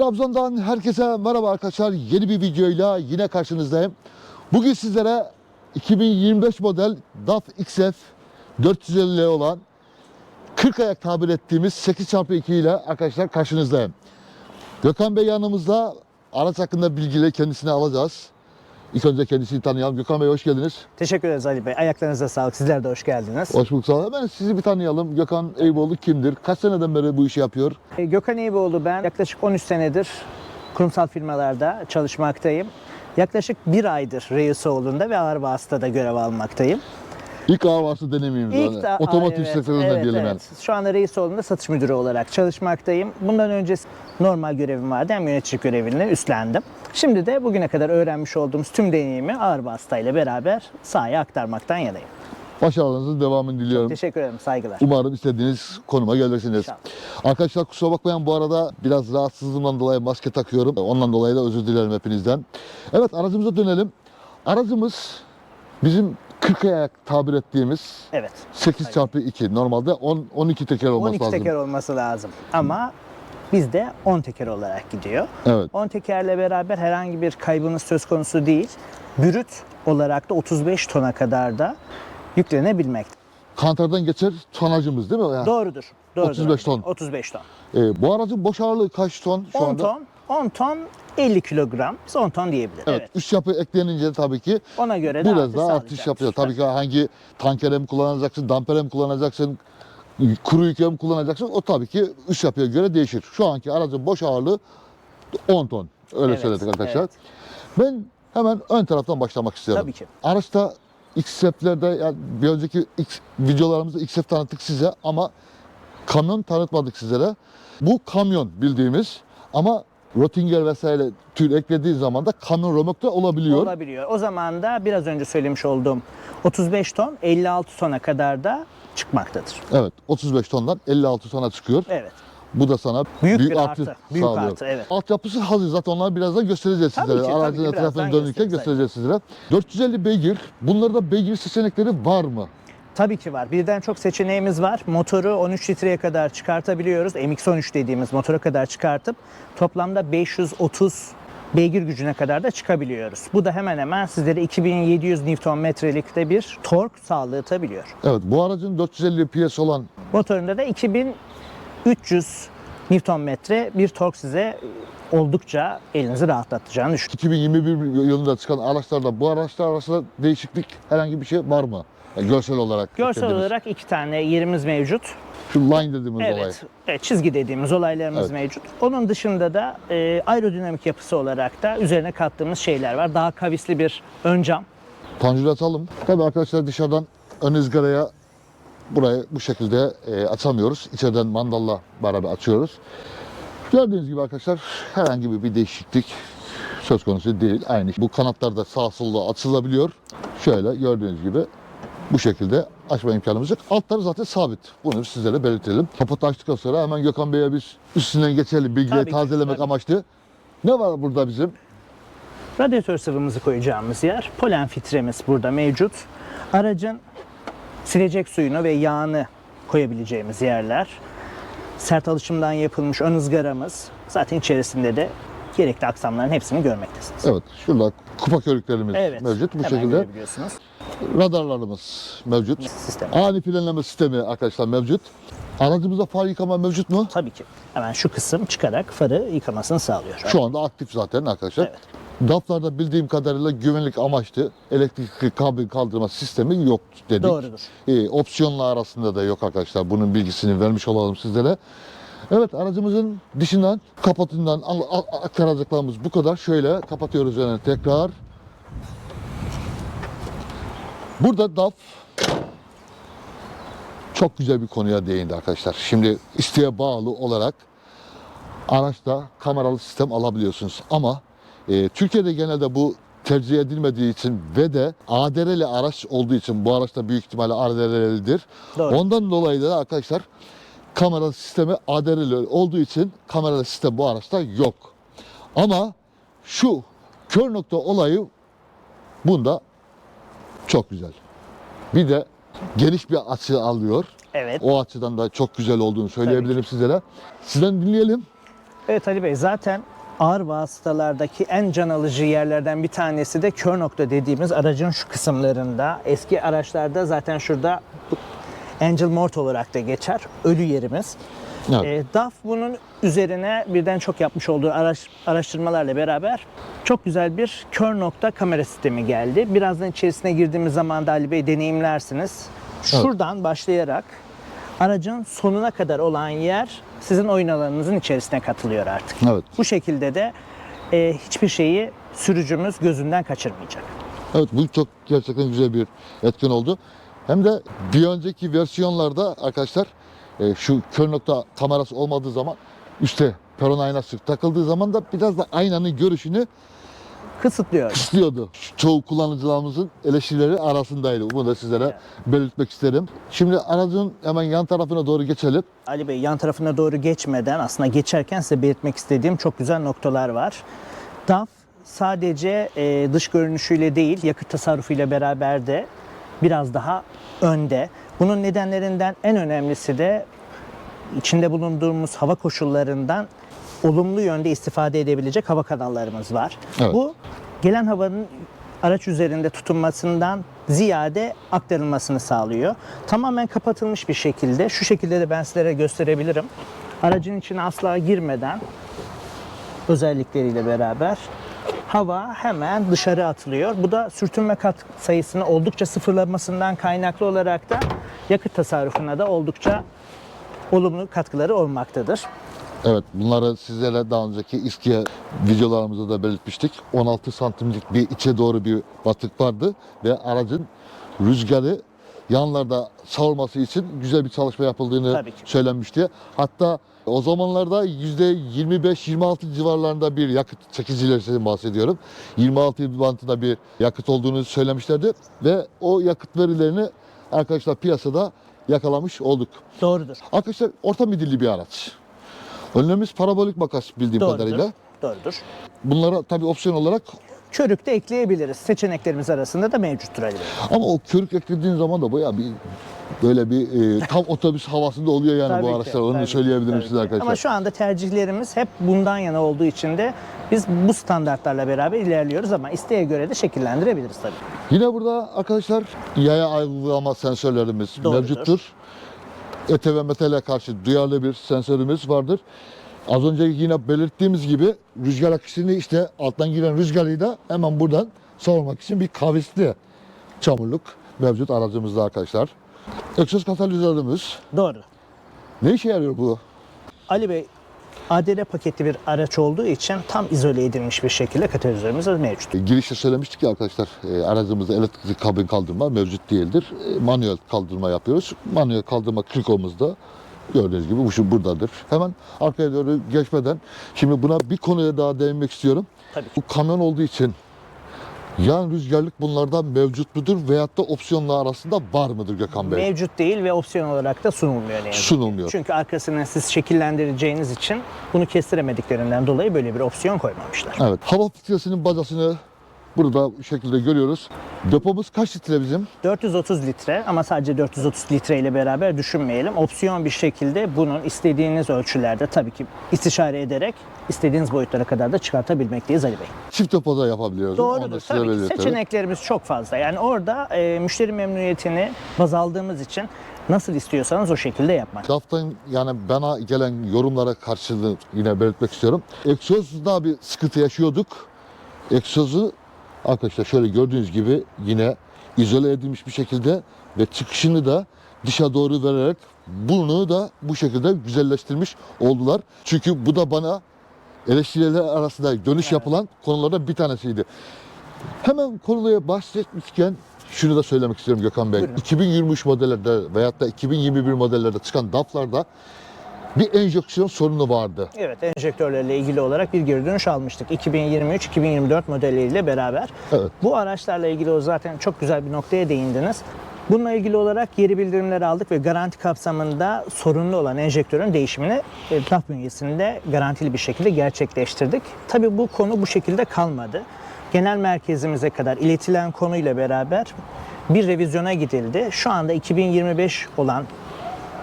Trabzon'dan herkese merhaba arkadaşlar. Yeni bir videoyla yine karşınızdayım. Bugün sizlere 2025 model DAF XF 450 olan 40 ayak tabir ettiğimiz 8x2 ile arkadaşlar karşınızdayım. Gökhan Bey yanımızda araç hakkında bilgileri kendisine alacağız. İlk önce kendisini tanıyalım. Gökhan Bey hoş geldiniz. Teşekkür ederiz Ali Bey. Ayaklarınıza sağlık. Sizler de hoş geldiniz. Hoş bulduk sağ olun. Hemen sizi bir tanıyalım. Gökhan Eyüboğlu kimdir? Kaç seneden beri bu işi yapıyor? Ee, Gökhan İyiboğlu ben. Yaklaşık 13 senedir kurumsal firmalarda çalışmaktayım. Yaklaşık bir aydır Reisoğlu'nda ve ağır vasıtada görev almaktayım. İlk vasıta deneyimimiz. İlk yani. de- Otomotiv evet, sektöründe evet, diyelim evet. yani. Şu anda Reisoğlu'nda satış müdürü olarak çalışmaktayım. Bundan önce normal görevim vardı. Hem yöneticilik görevini üstlendim. Şimdi de bugüne kadar öğrenmiş olduğumuz tüm deneyimi ağır vasıtayla beraber sahaya aktarmaktan yanayım. Başarılarınızın devamını diliyorum. Teşekkür ederim. Saygılar. Umarım istediğiniz konuma gelirsiniz. İnşallah. Arkadaşlar kusura bakmayın bu arada biraz rahatsızlığımdan dolayı maske takıyorum. Ondan dolayı da özür dilerim hepinizden. Evet aracımıza dönelim. Aracımız bizim 40 ayak tabir ettiğimiz Evet. 8 çarpı 2 normalde 10 12 teker olması 12 lazım. teker olması lazım. Ama bizde 10 teker olarak gidiyor. Evet. 10 tekerle beraber herhangi bir kaybınız söz konusu değil. Brüt olarak da 35 tona kadar da yüklenebilmekte. Kantardan geçer tonajımız değil mi? Yani, Doğrudur. Doğrudur. 35 ton. 35 ton. e, bu aracın boş ağırlığı kaç ton şu 10 anda? ton, 10 ton 50 kilogram. Biz 10 ton diyebiliriz. Evet. Evet. Üç yapı eklenince tabii ki Ona göre de biraz artış daha artış yapıyor. Tabii ki hangi tankere mi kullanacaksın, dampere mi kullanacaksın, kuru yükle mi kullanacaksın o tabii ki üç yapıya göre değişir. Şu anki aracın boş ağırlığı 10 ton. Öyle Evet, söyledik arkadaşlar. evet. Ben hemen ön taraftan başlamak istiyorum. Tabii ki. Araçta XF'lerde yani bir önceki X, videolarımızda XF tanıttık size ama kamyon tanıtmadık sizlere. Bu kamyon bildiğimiz ama Rottinger vesaire tür eklediği zaman da kamyon römork da olabiliyor. Olabiliyor. O zaman da biraz önce söylemiş olduğum 35 ton 56 tona kadar da çıkmaktadır. Evet 35 tondan 56 tona çıkıyor. Evet. Bu da sana Büyük büyük, bir artı artı, büyük sağlıyor. artı, evet. Altyapısı hazır zaten onları birazdan göstereceğiz Tabii sizlere. ki, Aracın birazdan dönürken göstereceğiz sizlere. 450 beygir. Bunlarda beygir seçenekleri var mı? Tabii ki var. Birden çok seçeneğimiz var. Motoru 13 litreye kadar çıkartabiliyoruz. MX-13 dediğimiz motora kadar çıkartıp toplamda 530 beygir gücüne kadar da çıkabiliyoruz. Bu da hemen hemen sizlere 2700 Nm'likte bir tork sağlatabiliyor. Evet bu aracın 450 PS olan Motorunda da 2300 Nm bir tork size oldukça elinizi rahatlatacağını düşünüyorum. 2021 yılında çıkan araçlarda bu araçlar arasında değişiklik herhangi bir şey var mı? Yani görsel olarak. Görsel dediğimiz. olarak iki tane yerimiz mevcut. Şu line dediğimiz olay. Evet, evet, çizgi dediğimiz olaylarımız Evet. mevcut. Onun dışında da e, aerodinamik yapısı olarak da üzerine kattığımız şeyler var. Daha kavisli bir ön cam. Panjur atalım. Tabii arkadaşlar dışarıdan ön ızgaraya burayı bu şekilde e, açamıyoruz. İçeriden mandalla beraber açıyoruz. Gördüğünüz gibi arkadaşlar herhangi bir, bir değişiklik söz konusu değil. Aynı. Bu kanatlar da sağ solla açılabiliyor. Şöyle gördüğünüz gibi bu şekilde açma imkanımız yok. Altları zaten sabit. Bunu sizlere belirtelim. Kaputu açtıktan sonra hemen Gökhan Bey'e biz üstünden geçelim. Bilgileri Tabii ki, tazelemek tabii. amaçlı. Ne var burada bizim? Radyatör sıvımızı koyacağımız yer. Polen filtremiz burada mevcut. Aracın silecek suyunu ve yağını koyabileceğimiz yerler. Sert alışımdan yapılmış ön ızgaramız. Zaten içerisinde de gerekli aksamların hepsini görmektesiniz. Evet, şurada kupa körüklerimiz Evet. mevcut. Bu şekilde. Radarlarımız mevcut. Sistem. Ani frenleme sistemi arkadaşlar mevcut. Aracımızda far yıkama mevcut mu? Tabii ki. Hemen şu kısım çıkarak farı yıkamasını sağlıyor. Şu anda aktif zaten arkadaşlar. Evet. DAF'larda bildiğim kadarıyla güvenlik amaçlı elektrik kabin kaldırma sistemi yok dedik. Doğrudur. Ee, opsiyonla arasında da yok arkadaşlar. Bunun bilgisini vermiş olalım sizlere. Evet aracımızın dışından kapatından aktaracaklarımız bu kadar. Şöyle kapatıyoruz yani tekrar. Burada DAF çok güzel bir konuya değindi arkadaşlar. Şimdi isteğe bağlı olarak araçta kameralı sistem alabiliyorsunuz. Ama e, Türkiye'de genelde bu tercih edilmediği için ve de ADR'li araç olduğu için bu araçta büyük ihtimalle ADR'lidir. Ondan dolayı da arkadaşlar kamera sistemi ADR'li olduğu için kameralı sistem bu araçta yok. Ama şu kör nokta olayı bunda çok güzel. Bir de geniş bir açı alıyor. Evet. O açıdan da çok güzel olduğunu söyleyebilirim sizlere. Sizden dinleyelim. Evet Ali Bey zaten ağır vasıtalardaki en can alıcı yerlerden bir tanesi de kör nokta dediğimiz aracın şu kısımlarında. Eski araçlarda zaten şurada Angel Mort olarak da geçer. Ölü yerimiz. Evet. E, DAF bunun üzerine birden çok yapmış olduğu araş, araştırmalarla beraber çok güzel bir kör nokta kamera sistemi geldi. Birazdan içerisine girdiğimiz zaman da Ali Bey deneyimlersiniz. Şuradan başlayarak aracın sonuna kadar olan yer sizin oyun alanınızın içerisine katılıyor artık. Evet. Bu şekilde de e, hiçbir şeyi sürücümüz gözünden kaçırmayacak. Evet bu çok gerçekten güzel bir etken oldu. Hem de bir önceki versiyonlarda arkadaşlar e, şu kör nokta kamerası olmadığı zaman üstte peron aynası takıldığı zaman da biraz da aynanın görüşünü Kısıtlıyor. kısıtlıyordu. Çoğu kullanıcılarımızın eleştirileri arasındaydı. Bunu da sizlere belirtmek isterim. Şimdi aracın hemen yan tarafına doğru geçelim. Ali Bey yan tarafına doğru geçmeden aslında geçerken size belirtmek istediğim çok güzel noktalar var. DAF sadece e, dış görünüşüyle değil yakıt tasarrufuyla beraber de biraz daha önde. Bunun nedenlerinden en önemlisi de içinde bulunduğumuz hava koşullarından olumlu yönde istifade edebilecek hava kanallarımız var. Evet. Bu gelen havanın araç üzerinde tutunmasından ziyade aktarılmasını sağlıyor. Tamamen kapatılmış bir şekilde, şu şekilde de ben sizlere gösterebilirim. Aracın içine asla girmeden özellikleriyle beraber hava hemen dışarı atılıyor. Bu da sürtünme kat sayısını oldukça sıfırlamasından kaynaklı olarak da yakıt tasarrufuna da oldukça olumlu katkıları olmaktadır. Evet bunları sizlere daha önceki İSKİ'ye videolarımızda da belirtmiştik. 16 santimlik bir içe doğru bir batık vardı ve aracın rüzgarı yanlarda savurması için güzel bir çalışma yapıldığını söylenmişti. Hatta o zamanlarda %25-26 civarlarında bir yakıt çekicilerden bahsediyorum. 26 bantında bir yakıt olduğunu söylemişlerdi ve o yakıt verilerini arkadaşlar piyasada yakalamış olduk. Doğrudur. Arkadaşlar orta midilli bir araç. Önlemimiz parabolik makas bildiğim Doğrudur. kadarıyla. Doğrudur. Bunlara tabii opsiyon olarak Körük de ekleyebiliriz. Seçeneklerimiz arasında da mevcuttur Ali Bey. ama o körük eklediğin zaman da bayağı bir böyle bir e, tam otobüs havasında oluyor yani Tabii bu ki, araçlar. Onu ki, söyleyebilirim tabii size ki. arkadaşlar. Ama şu anda tercihlerimiz hep bundan yana olduğu için de biz bu standartlarla beraber ilerliyoruz ama isteğe göre de şekillendirebiliriz tabii. Yine burada arkadaşlar yaya algılama sensörlerimiz Doğrudur. mevcuttur. Ete ve metale karşı duyarlı bir sensörümüz vardır. Az önce yine belirttiğimiz gibi rüzgar akışını işte alttan giren rüzgarı da hemen buradan savurmak için bir kavisli çamurluk mevcut aracımızda arkadaşlar. Egzoz katalizörümüz. Doğru. Ne işe yarıyor bu? Ali Bey ADR paketli bir araç olduğu için tam izole edilmiş bir şekilde katalizörümüz mevcut. E, girişte söylemiştik ya arkadaşlar e, aracımızda elektrikli kabin kaldırma mevcut değildir. E, manuel kaldırma yapıyoruz. Manuel kaldırma krikomuzda gördüğünüz gibi bu şu buradadır. Hemen arkaya doğru geçmeden şimdi buna bir konuya daha değinmek istiyorum. Tabii. Bu kamyon olduğu için yan rüzgarlık bunlardan mevcut mudur veyahut da opsiyonlar arasında var mıdır Gökhan Bey? Mevcut değil ve opsiyon olarak da sunulmuyor ne yazık ki. Sunulmuyor. Çünkü arkasını siz şekillendireceğiniz için bunu kestiremediklerinden dolayı böyle bir opsiyon koymamışlar. Evet. Hava filtresinin bacasını burada bu şekilde görüyoruz. Depomuz kaç litre bizim? 430 litre ama sadece 430 litre ile beraber düşünmeyelim. Opsiyon bir şekilde bunun istediğiniz ölçülerde tabii ki istişare ederek istediğiniz boyutlara kadar da çıkartabilmekteyiz Ali Bey. Çift depoda yapabiliyoruz. Doğrudur. Tabii ki belirtelim. seçeneklerimiz çok fazla. Yani orada e, müşteri memnuniyetini baz aldığımız için nasıl istiyorsanız o şekilde yapmak. Laftan yani bana gelen yorumlara karşılığı yine belirtmek istiyorum. Egzozda bir sıkıntı yaşıyorduk. Egzozu arkadaşlar şöyle gördüğünüz gibi yine izole edilmiş bir şekilde ve çıkışını da dışa doğru vererek bunu da bu şekilde güzelleştirmiş oldular. Çünkü bu da bana eleştiriler arasında dönüş yapılan konulardan bir tanesiydi. Hemen konuya bahsetmişken şunu da söylemek istiyorum Gökhan Bey. Buyurun. 2023 modellerde veyahut da 2021 modellerde çıkan DAF'larda bir enjeksiyon sorunu vardı. Evet, enjektörlerle ilgili olarak bir geri dönüş almıştık. 2023-2024 modelleriyle beraber. Evet. Bu araçlarla ilgili zaten çok güzel bir noktaya değindiniz. Bununla ilgili olarak geri bildirimleri aldık ve garanti kapsamında sorunlu olan enjektörün değişimini e, TAF bünyesinde garantili bir şekilde gerçekleştirdik. Tabii bu konu bu şekilde kalmadı. Genel merkezimize kadar iletilen konuyla beraber bir revizyona gidildi. Şu anda 2025 olan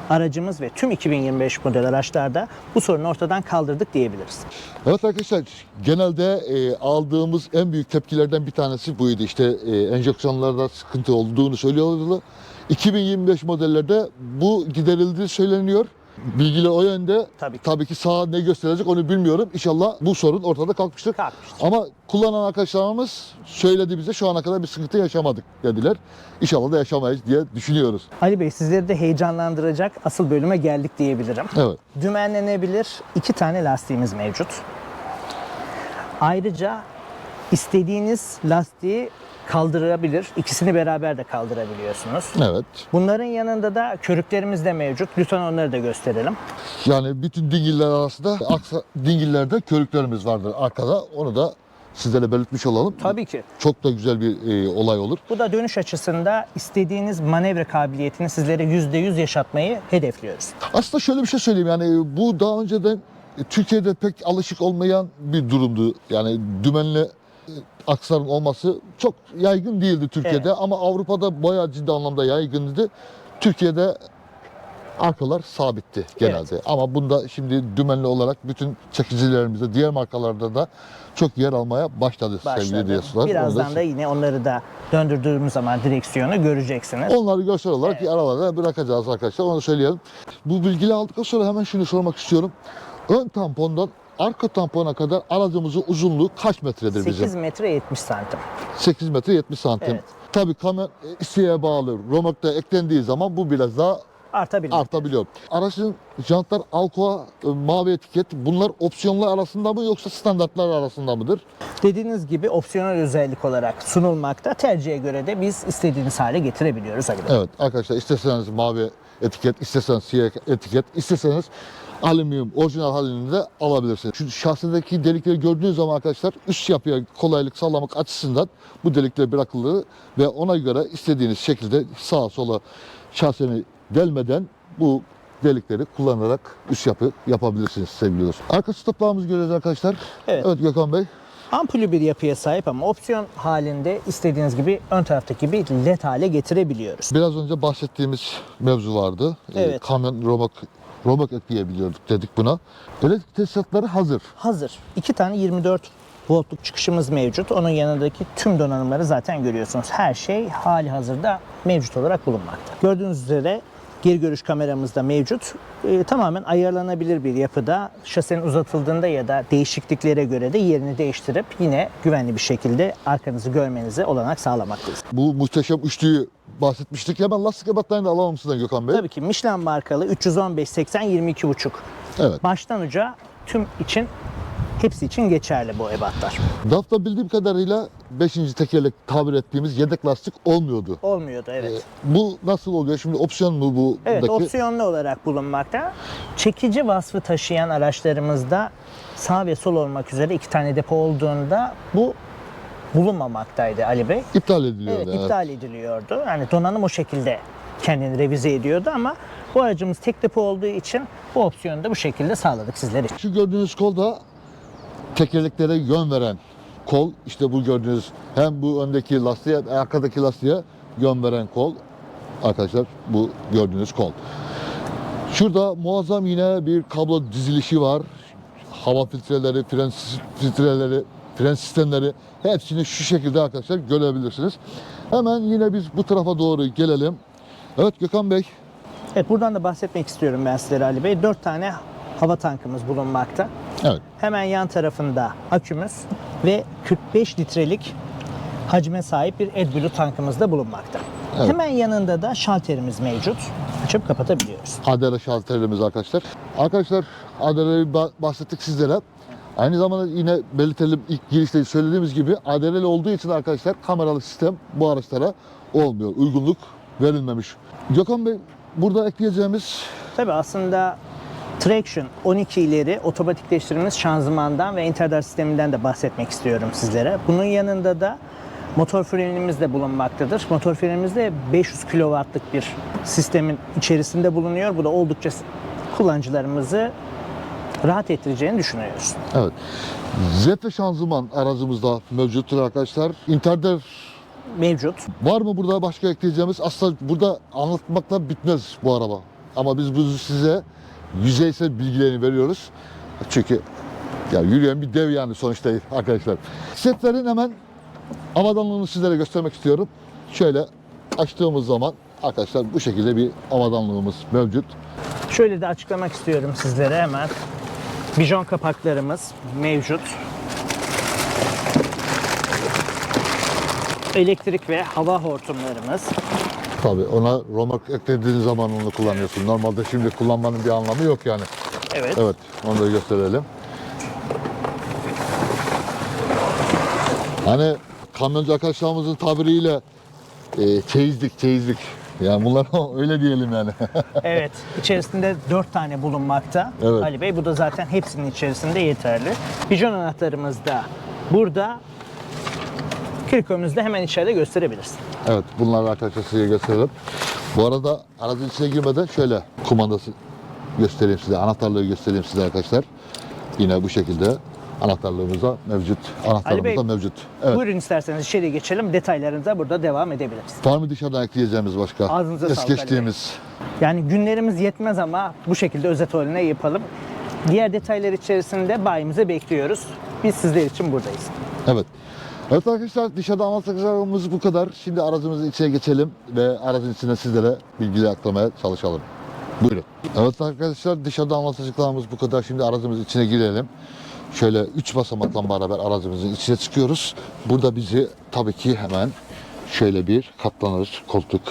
aracımız ve tüm 2025 model araçlarda bu sorunu ortadan kaldırdık diyebiliriz. Evet arkadaşlar genelde e, aldığımız en büyük tepkilerden bir tanesi buydu. İşte e, enjeksiyonlarda sıkıntı olduğunu söylüyorlardı. 2025 modellerde bu giderildiği söyleniyor. Bilgiler o yönde. Tabii ki. Tabii ki sağ ne gösterecek onu bilmiyorum. İnşallah bu sorun ortada kalkmıştır. Kalkmıştır. Ama kullanan arkadaşlarımız söyledi bize şu ana kadar bir sıkıntı yaşamadık dediler. İnşallah da yaşamayız diye düşünüyoruz. Ali Bey sizleri de heyecanlandıracak asıl bölüme geldik diyebilirim. Evet. Dümenlenebilir iki tane lastiğimiz mevcut. Ayrıca istediğiniz lastiği kaldırabilir. İkisini beraber de kaldırabiliyorsunuz. Evet. Bunların yanında da körüklerimiz de mevcut. Lütfen onları da gösterelim. Yani bütün dingiller arasında aksa dingillerde körüklerimiz vardır arkada. Onu da sizlere belirtmiş olalım. Tabii ki. Çok da güzel bir e, olay olur. Bu da dönüş açısında istediğiniz manevra kabiliyetini sizlere %100 yaşatmayı hedefliyoruz. Aslında şöyle bir şey söyleyeyim yani bu daha önceden e, Türkiye'de pek alışık olmayan bir durumdu. Yani dümenli aksarın olması çok yaygın değildi Türkiye'de Evet. ama Avrupa'da bayağı ciddi anlamda yaygındı. Türkiye'de arkalar sabitti genelde. Ama bunda şimdi dümenli olarak bütün çekicilerimizde diğer markalarda da çok yer almaya başladı, sevgili Başladı. dostlar. Onu Birazdan da yine onları da döndürdüğümüz zaman direksiyonu göreceksiniz. Onları görsel olarak Evet. aralarda bırakacağız arkadaşlar. Onu söyleyelim. Bu bilgileri aldıktan sonra hemen şunu sormak istiyorum. Ön tampondan arka tampona kadar aracımızın uzunluğu kaç metredir 8 bizim? metre 70 santim. 8 metre 70 santim. Evet. Tabii kamyon e, isteğe bağlı. Romorkta eklendiği zaman bu biraz daha Artabilir. artabiliyor. Aracın jantlar Alcoa e, mavi etiket. Bunlar opsiyonlar arasında mı yoksa standartlar arasında mıdır? Dediğiniz gibi opsiyonel özellik olarak sunulmakta. Tercihe göre de biz istediğiniz hale getirebiliyoruz. Evet arkadaşlar isterseniz mavi etiket, isterseniz siyah etiket, isterseniz alüminyum orijinal halini de alabilirsiniz. Şu şahsındaki delikleri gördüğünüz zaman arkadaşlar üst yapıya kolaylık sağlamak açısından bu delikler bırakılır ve ona göre istediğiniz şekilde sağa sola şahseni delmeden bu delikleri kullanarak üst yapı yapabilirsiniz sevgili dostlar. Arka stoplarımızı görüyoruz arkadaşlar. Evet. evet Gökhan Bey. Ampulü bir yapıya sahip ama opsiyon halinde istediğiniz gibi ön taraftaki gibi led hale getirebiliyoruz. Biraz önce bahsettiğimiz mevzu vardı. Ee, Evet. kamyon romak romak ekleyebiliyorduk dedik buna. Elektrik tesisatları hazır. Hazır. İki tane 24 voltluk çıkışımız mevcut. Onun yanındaki tüm donanımları zaten görüyorsunuz. Her şey hali hazırda mevcut olarak bulunmakta. Gördüğünüz üzere geri görüş kameramız da mevcut. Ee, tamamen ayarlanabilir bir yapıda. Şasenin uzatıldığında ya da değişikliklere göre de yerini değiştirip yine güvenli bir şekilde arkanızı görmenize olanak sağlamaktayız. Bu muhteşem üçlüyü bahsetmiştik. Hemen lastik ebatlarını da alalım sizden Gökhan Bey. Tabii ki Michelin markalı 315 80 22,5 Evet. baştan uca tüm için hepsi için geçerli bu ebatlar. DAF'ta bildiğim kadarıyla 5. tekerlek tabir ettiğimiz yedek lastik olmuyordu. Olmuyordu evet. Bu nasıl oluyor? Şimdi opsiyon mu bu? Evet, buradaki? opsiyonlu olarak bulunmakta. Çekici vasfı taşıyan araçlarımızda sağ ve sol olmak üzere iki tane depo olduğunda bu bulunmamaktaydı Ali Bey. İptal ediliyor. Evet, iptal ediliyordu. Yani donanım o şekilde kendini revize ediyordu ama bu aracımız tek depo olduğu için bu opsiyonu da bu şekilde sağladık sizler için. Şu gördüğünüz kol da tekerleklere yön veren kol. İşte bu gördüğünüz hem bu öndeki lastiğe, arkadaki lastiğe yön veren kol. Arkadaşlar bu gördüğünüz kol. Şurada muazzam yine bir kablo dizilişi var. Hava filtreleri, fren filtreleri, fren sistemleri hepsini şu şekilde arkadaşlar görebilirsiniz. Hemen yine biz bu tarafa doğru gelelim. Evet Gökhan Bey. Evet buradan da bahsetmek istiyorum ben sizlere Ali Bey. 4 tane hava tankımız bulunmakta. Evet. Hemen yan tarafında akümüz ve 45 litrelik hacme sahip bir AdBlue tankımız da bulunmakta. Evet. Hemen yanında da şalterimiz mevcut. Açıp kapatabiliyoruz. Adere şalterimiz arkadaşlar. Arkadaşlar Adere'yi ba- bahsettik sizlere. Aynı zamanda yine belirtelim ilk girişte söylediğimiz gibi Adereli olduğu için arkadaşlar kameralı sistem bu araçlara olmuyor. Uygunluk verilmemiş. Gökhan Bey burada ekleyeceğimiz Tabii aslında Traction 12 ileri otomatikleştirilmiş şanzımandan ve interdar sisteminden de bahsetmek istiyorum sizlere. Bunun yanında da motor frenimiz de bulunmaktadır. Motor frenimiz de 500 kW'lık bir sistemin içerisinde bulunuyor. Bu da oldukça kullanıcılarımızı rahat ettireceğini düşünüyoruz. evet. Zephyr şanzıman aracımızda mevcuttur arkadaşlar. Interder Mevcut. var mı burada başka ekleyeceğimiz? Aslında burada anlatmakla bitmez bu araba. ama biz bu size yüzeysel bilgilerini veriyoruz. Çünkü ya yürüyen bir dev yani sonuçta arkadaşlar. Setlerin hemen avadanlığını sizlere göstermek istiyorum. Şöyle açtığımız zaman arkadaşlar bu şekilde bir avadanlığımız mevcut. Şöyle de açıklamak istiyorum sizlere hemen. Bijon kapaklarımız mevcut. Elektrik ve hava hortumlarımız. Tabii ona romak eklediğin zaman onu kullanıyorsun. Normalde şimdi kullanmanın bir anlamı yok yani. Evet. Evet, onu da gösterelim. Hani kamyoncu arkadaşlarımızın tabiriyle e, çeyizlik, çeyizlik. Yani bunlar öyle diyelim yani. Evet. İçerisinde 4 tane bulunmakta. Evet. Ali Bey bu da zaten hepsinin içerisinde yeterli. Bijon anahtarımız da burada. Kirkomuzda da hemen içeride gösterebilirsin. evet, bunları arkadaşlar size gösterelim. Bu arada aracın içine girmeden şöyle kumandası göstereyim size, anahtarlığı göstereyim size arkadaşlar. Yine bu şekilde anahtarlığımız da mevcut. Anahtarımız Bey, da mevcut. Evet. Buyurun isterseniz içeri geçelim. Detaylarımıza burada devam edebiliriz. Var mı dışarıdan ekleyeceğimiz başka? Ağzınıza sağlık geçtiğimiz. Yani günlerimiz yetmez ama bu şekilde özet haline yapalım. Diğer detaylar içerisinde bayimize bekliyoruz. Biz sizler için buradayız. Evet. Evet arkadaşlar dışarıda anlatacaklarımız bu kadar. Şimdi aracımızın içine geçelim ve aracın içinde sizlere bilgileri aktarmaya çalışalım. Buyurun. Evet arkadaşlar dışarıda anlatacaklarımız bu kadar. Şimdi aracımızın içine girelim. Şöyle 3 basamakla beraber aracımızın içine çıkıyoruz. Burada bizi tabii ki hemen şöyle bir katlanır koltuk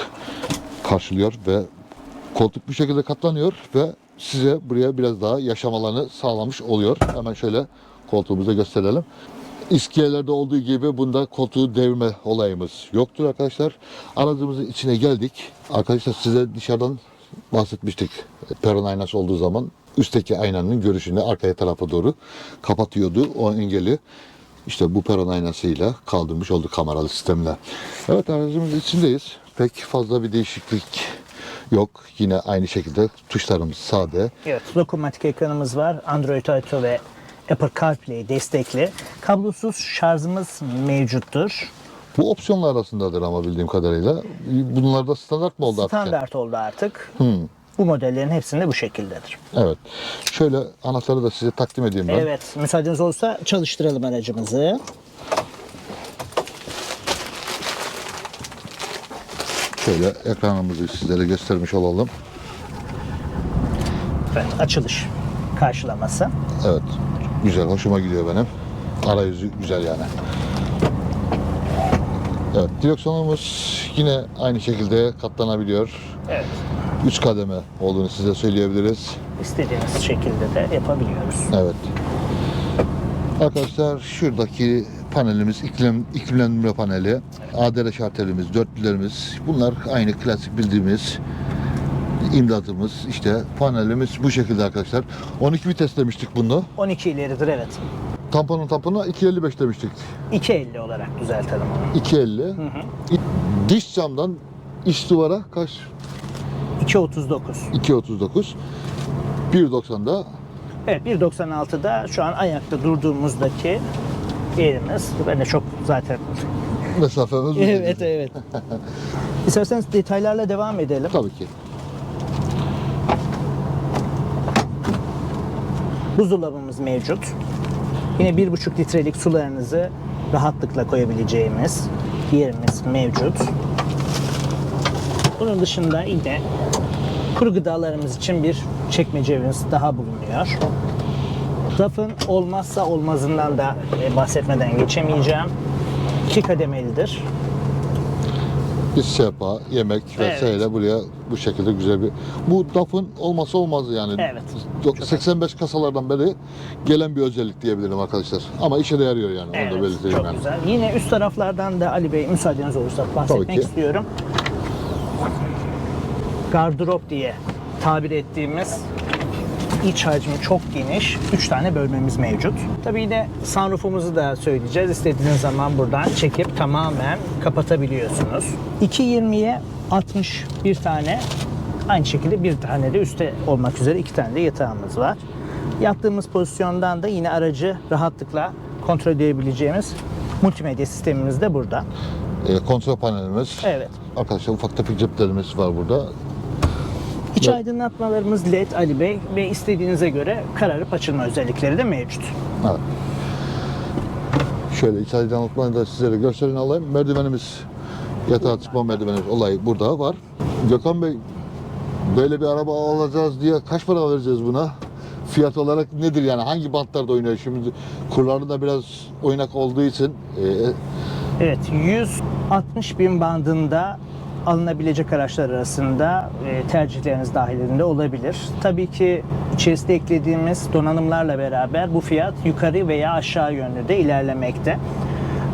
karşılıyor ve koltuk bu şekilde katlanıyor ve size buraya biraz daha yaşam alanı sağlamış oluyor. Hemen şöyle koltuğumuzu gösterelim. İskelelerde olduğu gibi bunda koltuğu devirme olayımız yoktur arkadaşlar. Aracımızın içine geldik. Arkadaşlar size dışarıdan bahsetmiştik. Peron aynası olduğu zaman üstteki aynanın görüşünü arkaya tarafa doğru kapatıyordu. O engeli işte bu peron aynasıyla kaldırmış olduk kameralı sistemle. Evet aracımızın içindeyiz. Pek fazla bir değişiklik yok. Yine aynı şekilde tuşlarımız sade. Evet, dokunmatik ekranımız var. Android Auto ve Apple CarPlay destekli. Kablosuz şarjımız mevcuttur. Bu opsiyonlar arasındadır ama bildiğim kadarıyla. Bunlar da standart mı oldu artık? Standart oldu artık. Hmm, Bu modellerin hepsinde bu şekildedir. evet. Şöyle anahtarı da size takdim edeyim ben. Evet, müsaadeniz olsa çalıştıralım aracımızı. Şöyle ekranımızı sizlere göstermiş olalım. Evet, açılış karşılaması. Evet. Güzel. Hoşuma gidiyor benim. Arayüzü güzel yani. Evet. Direksiyonumuz yine aynı şekilde katlanabiliyor. Evet, 3 kademe olduğunu size söyleyebiliriz. istediğiniz şekilde de yapabiliyoruz. Evet. Arkadaşlar şuradaki panelimiz iklim, iklimlendirme paneli. ADR şartelimiz, dörtlülerimiz bunlar aynı klasik bildiğimiz imdatımız işte panelimiz bu şekilde arkadaşlar. 12 vites demiştik bunda. 12 ileridir evet. Tamponun tampona 255 demiştik. 2.50 olarak düzeltelim onu. 250. Diş camdan iç duvara kaç? 2.39. 239. 1.90'da Evet 1.96'da şu an ayakta durduğumuzdaki yerimiz. Ben de çok zaten. mesafemiz evet evet. İsterseniz detaylarla devam edelim. Tabii ki. Buzdolabımız mevcut. Yine 1,5 litrelik sularınızı rahatlıkla koyabileceğimiz yerimiz mevcut. Bunun dışında yine kuru gıdalarımız için bir çekmecemiz daha bulunuyor. Rafın olmazsa olmazından da bahsetmeden geçemeyeceğim. İki kademelidir. Bir sehpa, yemek Evet. vesaire buraya bu şekilde güzel bir... Bu DAF'ın olması olmazı yani. Evet. Yok, 85 kasalardan beri gelen bir özellik diyebilirim arkadaşlar. Ama işe de yarıyor yani. Onu da Evet, belirteyim çok yani. güzel. Yine üst taraflardan da Ali Bey müsaadeniz olursa bahsetmek istiyorum. Gardırop diye tabir ettiğimiz iç hacmi çok geniş. 3 tane bölmemiz mevcut. Tabii yine sunroofumuzu da söyleyeceğiz. İstediğiniz zaman buradan çekip tamamen kapatabiliyorsunuz. 2.20'ye 61 tane aynı şekilde bir tane de üstte olmak üzere iki tane de yatağımız var. Yattığımız pozisyondan da yine aracı rahatlıkla kontrol edebileceğimiz multimedya sistemimiz de burada. Ee, kontrol panelimiz. Evet. Arkadaşlar ufak tefek ceplerimiz var burada. İç Evet. aydınlatmalarımız LED Ali Bey ve istediğinize göre kararıp açılma özellikleri de mevcut. Evet. Şöyle içeriden unutmayın da sizlere gösterin alayım. Merdivenimiz, yatağa çıkma merdivenimiz olayı burada var. Gökhan Bey, böyle bir araba alacağız diye kaç para vereceğiz buna? Fiyat olarak nedir yani? Hangi bantlarda oynuyor? Şimdi kurları da biraz oynak olduğu için e, Evet 160 bin bandında alınabilecek araçlar arasında e, tercihleriniz dahilinde olabilir. Tabii ki içerisinde eklediğimiz donanımlarla beraber bu fiyat yukarı veya aşağı yönlü de ilerlemekte.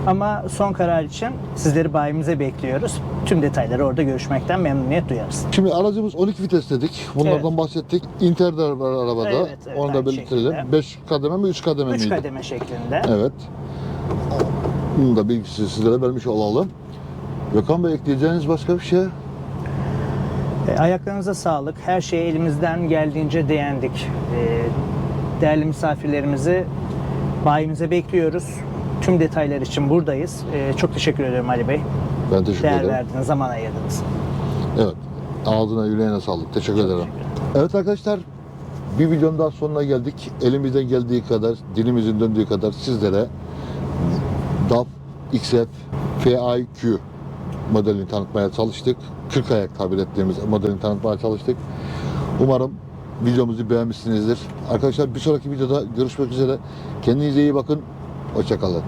Ama son karar için sizleri bayimize bekliyoruz. Tüm detayları orada görüşmekten memnuniyet duyarız. Şimdi aracımız 12 vites dedik. Bunlardan Evet. bahsettik. Inter de var arabada. Evet, evet, Onu da belirtelim. şekilde. 5 kademe mi 3 kademe 3 miydi? kademe şeklinde. Evet. Bunu da bilgisi sizlere vermiş olalım. Gökhan Bey ekleyeceğiniz başka bir şey? E, Ayaklarınıza sağlık. Her şeye elimizden geldiğince değindik. E, Değerli misafirlerimizi bayimize bekliyoruz. Tüm detaylar için buradayız. E, Çok teşekkür ederim Ali Bey. Ben teşekkür Değer ederim. verdiğiniz, zaman ayırdınız. Evet. Ağzına yüreğine sağlık. Teşekkür ederim. teşekkür ederim. Evet arkadaşlar bir videonun daha sonuna geldik. Elimizden geldiği kadar, dilimizin döndüğü kadar sizlere DAF XF FIQ modelini tanıtmaya çalıştık. 40 ayak tabir ettiğimiz modelini tanıtmaya çalıştık. Umarım videomuzu beğenmişsinizdir. Arkadaşlar bir sonraki videoda görüşmek üzere. Kendinize iyi bakın. Hoşçakalın.